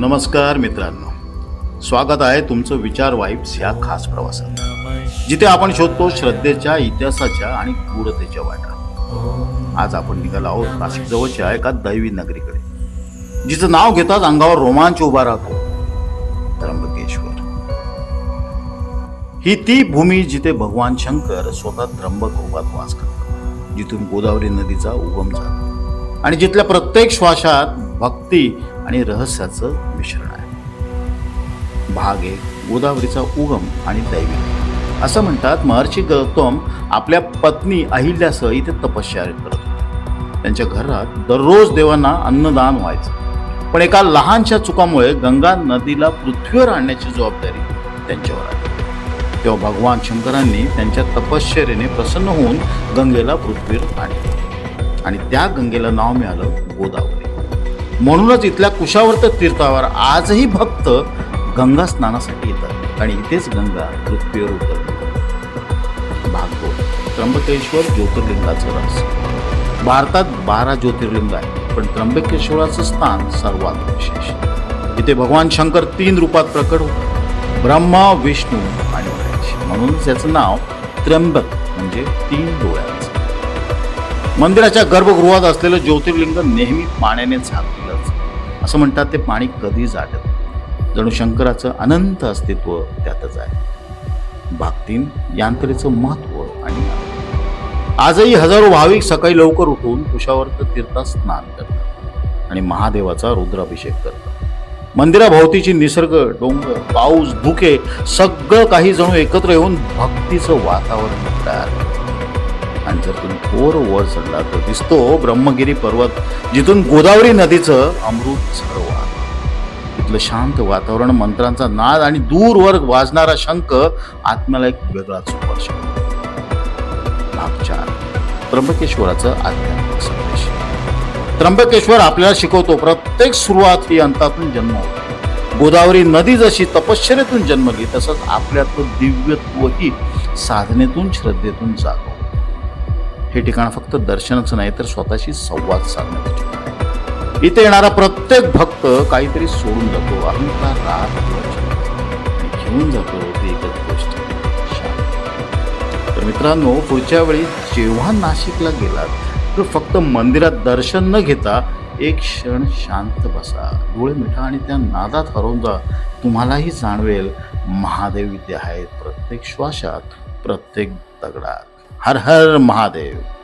नमस्कार मित्रांनो. स्वागत आहे तुमचं विचार वाईब्स ह्या खास प्रवासात. जिथे आपण शोधतो श्रद्धेच्या इतिहासाच्या आणि क्रूरतेच्या वाटा. आज आपण निघालो आहोत नाशिक जवळच्या एका दैवी नगरीकडे. जिचं नाव घेताच अंगावर रोमांच उभा राहतो. त्र्यंबकेश्वर. ही ती भूमी जिथे भगवान शंकर स्वतः त्र्यंबक रूपात वास करतात. जिथून गोदावरी नदीचा उगम झाला. आणि जिथल्या प्रत्येक श्वासात भक्ती आणि रहस्याचं मिश्रण आहे. भाग एक गोदावरीचा उगम आणि दैवी. असं म्हणतात महर्षी गौतम आपल्या पत्नी अहिल्यासह इथे तपश्चर्या करत होते. त्यांच्या घरात दररोज देवांना अन्नदान व्हायचं. पण एका लहानशा चुकामुळे गंगा नदीला पृथ्वीवर आणण्याची जबाबदारी त्यांच्यावर आली. तेव्हा भगवान शंकरांनी त्यांच्या तपश्चर्याने प्रसन्न होऊन गंगेला पृथ्वीवर आणले. आणि त्या गंगेला नाव मिळालं गोदावरी. म्हणूनच इथल्या कुशावर्त तीर्थावर आजही भक्त गंगा स्नानासाठी येतात. आणि इथेच गंगा पृथ्वीवर उतरते भाग त्र्यंबकेश्वर ज्योतिर्लिंगाचं रस भारतात बारा ज्योतिर्लिंग आहे पण त्र्यंबकेश्वराचं स्थान सर्वात विशेष इथे भगवान शंकर तीन रूपात प्रकट होतात ब्रह्मा विष्णू आणि महेश. म्हणूनच याचं नाव त्र्यंबक म्हणजे तीन डोळ्यांचं. मंदिराच्या गर्भगृहात असलेलं ज्योतिर्लिंग नेहमी पाण्याने झाकलेलं असं म्हणतात ते पाणी कधी जाटत जणू शंकराचं अनंत अस्तित्व त्यातच आहे. भागतीन यांत्रेचं महत्त्व आणि आजही हजारो भाविक सकाळी लवकर उठून कुशावर्त तीर्थात स्नान करतात आणि महादेवाचा रुद्राभिषेक करतात. मंदिराभोवतीची निसर्ग डोंगर पाऊस धुके सगळं काही जणू एकत्र येऊन भक्तीचं वातावरण तयार करतात. आणि जर तुम्ही थोर वर चढला तर दिसतो ब्रह्मगिरी पर्वत जिथून गोदावरी नदीचं अमृत सरोवर तिथलं शांत वातावरण मंत्रांचा नाद आणि दूरवर वाजणारा शंख आत्म्याला एक वेगळाच स्पर्श त्र्यंबकेश्वराचं आध्यात्मिक संदेश. त्र्यंबकेश्वर आपल्याला शिकवतो प्रत्येक सुरुवात ही अंतातून जन्म होतो. गोदावरी नदी जशी तपश्चर्यातून जन्मली तसंच आपल्यातलं दिव्यत्वही साधनेतून श्रद्धेतून जागो हे ठिकाण फक्त दर्शनाचं नाही तर स्वतःशी संवाद साधण्याचं ठिकाण. इथे येणारा प्रत्येक भक्त काहीतरी सोडून जातो. अहंकार राग घेऊन जातो ते एकच गोष्ट. तर मित्रांनो पुढच्या वेळी जेव्हा नाशिकला गेलात तर फक्त मंदिरात दर्शन न घेता एक क्षण शांत बसा. डोळे मिठा आणि त्या नादात हरवून जा. तुम्हालाही जाणवेल महादेव इथे आहेत. प्रत्येक श्वासात प्रत्येक दगडात. हर हर महादेव।